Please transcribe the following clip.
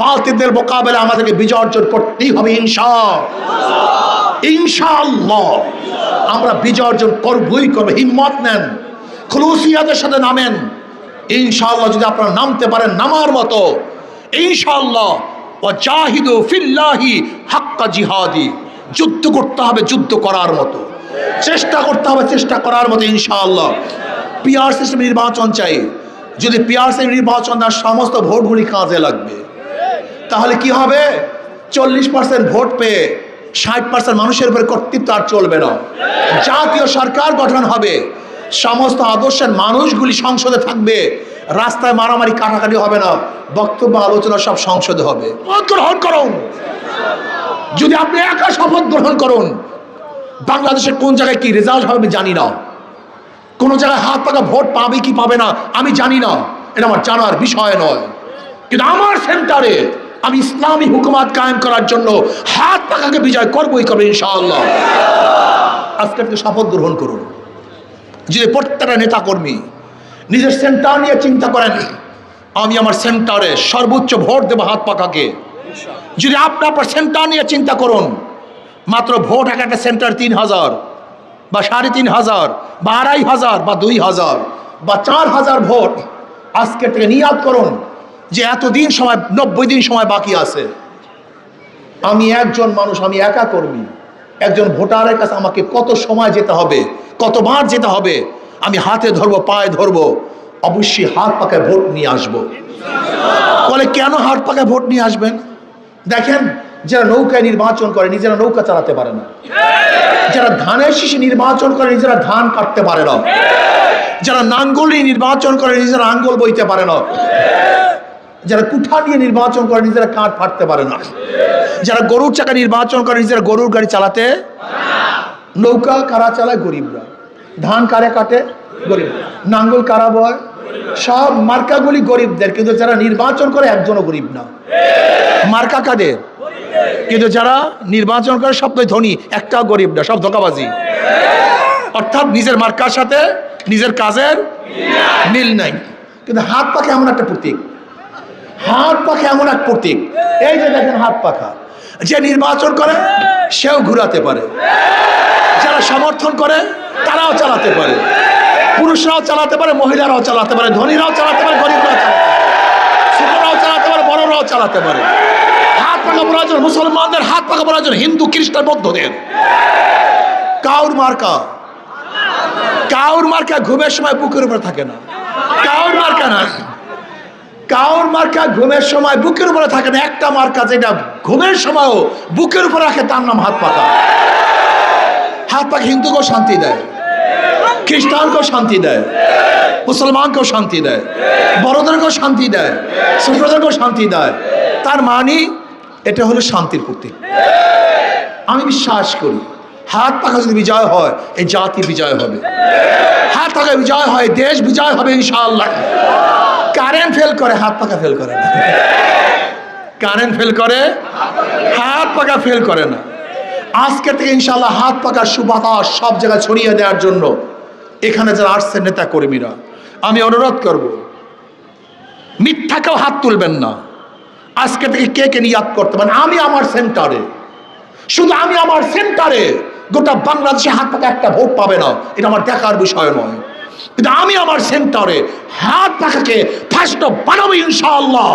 বাতিলদের মোকাবেলা আমাদেরকে বিজয় অর্জন করতেই হবে ইনশা ইনশাআল্লাহ। আমরা বিজয় অর্জন করবই, করব। হিম্মত নেন। খুলুসিয়াদের সাথে নামেন। ইনশাআল্লাহ যদি আপনারা নামতে পারেন নামার মতো, ইনশাআল্লাহ। ও জাহিদু ফিল্লাহি হাক্কা জিহাদি। যুদ্ধ করতে হবে, যুদ্ধ করার মতো। চেষ্টা করতে হবে, চেষ্টা করার মতো, ইনশাআল্লাহ। পিআর সিস্টেম নির্বাচন চাই। যদি পিআর সিস্টেম নির্বাচন তার সমস্ত ভোটগুলি কাজে লাগবে। তাহলে কি হবে? চল্লিশ পার্সেন্ট ভোট পেয়ে ষাট পার্সেন্ট মানুষের উপরে কর্তৃত্ব আর চলবে না। জাতীয় সরকার গঠন হবে। সমস্ত আদর্শের মানুষগুলি সংসদে থাকবে। রাস্তায় মারামারি কাটাকাটি হবে না। বক্তব্য, আলোচনা সব সংসদে হবে। গ্রহণ করুন। যদি আপনি একা শপথ গ্রহণ করুন বাংলাদেশের কোন জায়গায় কি রেজাল্ট হবে আমি জানি না। কোনো জায়গায় হাত পাকা ভোট পাবে কি পাবে না, আমি জানি না। এটা আমার জানার বিষয় নয়। কিন্তু আমার সেন্টারে আমি ইসলামী হুকুমাত কায়েম করার জন্য হাত পাকাকে বিজয় করবোই করব ইনশাআল্লাহ। আজকে থেকে শপথ গ্রহণ করুন। যে প্রত্যেকটা নেতা কর্মী নিজের সেন্টার নিয়ে চিন্তা করেন, আমি আমার সেন্টারে সর্বোচ্চ ভোট দেবো হাত পাকাকে যদি আপনি আপনার সেন্টার নিয়ে চিন্তা করুন, মাত্র ভোট এক একটা সেন্টার তিন হাজার, বা সাড়ে তিন হাজার, বা আড়াই হাজার, বা দুই হাজার, বা চার হাজার ভোট আজকে থেকে নিয়াদ করুন। যে এতদিন সময়, নব্বই দিন সময় বাকি আছে। আমি একজন মানুষ, আমি একা কর্মী। একজন ভোটারের কাছে আমাকে কত সময় যেতে হবে, কতবার যেতে হবে, আমি হাতে ধরবো, পায়ে ধরবো, অবশ্যই হাত পাকায় ভোট নিয়ে আসব। বলে, কেন হাত পাকায় ভোট নিয়ে আসবেন? দেখেন, যারা নৌকায় নির্বাচন করে, নিজেরা নৌকা চালাতে পারে না। যারা ধানের শীষে নির্বাচন করে, নিজেরা ধান কাটতে পারে না। যারা নাঙ্গল নির্বাচন করে, নিজেরা আঙ্গল বইতে পারে না। যারা কুঠা নিয়ে নির্বাচন করে নিজেরা কাঠ ফাটতে পারে না। যারা গরুর চাকা নির্বাচন করে নিজেরা গরুর গাড়ি চালাতে নৌকা কারা চালায়? গরিবরা। ধান কারে কাটে? গরিব নাঙ্গল কারা বয়? সব মার্কাগুলি গরিবদের, কিন্তু যারা নির্বাচন করে একজনও গরিব না। মার্কা কাদের? কিন্তু যারা নির্বাচন করে সবটাই ধনী, একটাও গরিব না, সব ধোকাবাজি। অর্থাৎ নিজের মার্কার সাথে নিজের কাজের মিল নাই। কিন্তু হাত পাখা এমন একটা প্রতীক? হাত পাখা এমন এক প্রতীক। এই যে দেখেন হাত পাখা। যে নির্বাচন করে, সেও ঘুরাতে পারে। যারা সমর্থন করে, তারাও চালাতে পারে। পুরুষরাও চালাতে পারে, মহিলারাও চালাতে পারে, ধনীরাও চালাতে পারে, গরিবরাও চালাতে পারে, ছোটরাও চালাতে পারে, বড়রাও চালাতে পারে। হাত পাকা প্রয়োজন মুসলমানদের হাত পাকা প্রয়োজন হিন্দু, খ্রিস্টান, বৌদ্ধদের। কাউর মার্কা। কাউর মার্কা ঘুমের সময় বুকের উপরে থাকে না। কাউর মার্কা না। কাউর মার্কা ঘুমের সময় বুকের উপরে থাকে না। একটা মার্কা যেটা ঘুমের সময়ও বুকের উপরে রাখে, তার নাম হাত পাকা হাত পাকা হিন্দুকেও শান্তি দেয়, খ্রিস্টানকেও শান্তি দেয়, মুসলমানকেও শান্তি দেয়, বড়দেরকেও শান্তি দেয়, ছোটদেরকেও শান্তি দেয়। তার মানে এটা হলো শান্তির প্রতীক। আমি বিশ্বাস করি, হাত পাখা যদি বিজয় হয়, এই জাতি বিজয় হবে। হাত পাখা বিজয় হয়, দেশ বিজয় হবে ইনশাআল্লাহ। কারেন্ট ফেল করে, হাত পাকা ফেল করে না। কারেন্ট ফেল করে, হাত পাকা ফেল করে না। আজকে থেকে ইনশাআল্লাহ হাত পাকার সুবাতাস সব জায়গায় ছড়িয়ে দেওয়ার জন্য এখানে যারা আসছেন নেতা কর্মীরা, আমি অনুরোধ করব, মিথ্যাকেও হাত তুলবেন না। আজকে থেকে কে কে নিয়াদ করতে পারেন? আমি আমার সেন্টারে। শুধু আমি আমার সেন্টারে, গোটা বাংলাদেশে হাত পাকা একটা ভোট পাবে না, এটা আমার দেখার বিষয় নয়। কিন্তু আমি আমার সেন্টারে হাত পাখাকে ফার্স্ট বানাবো ইনশাআল্লাহ।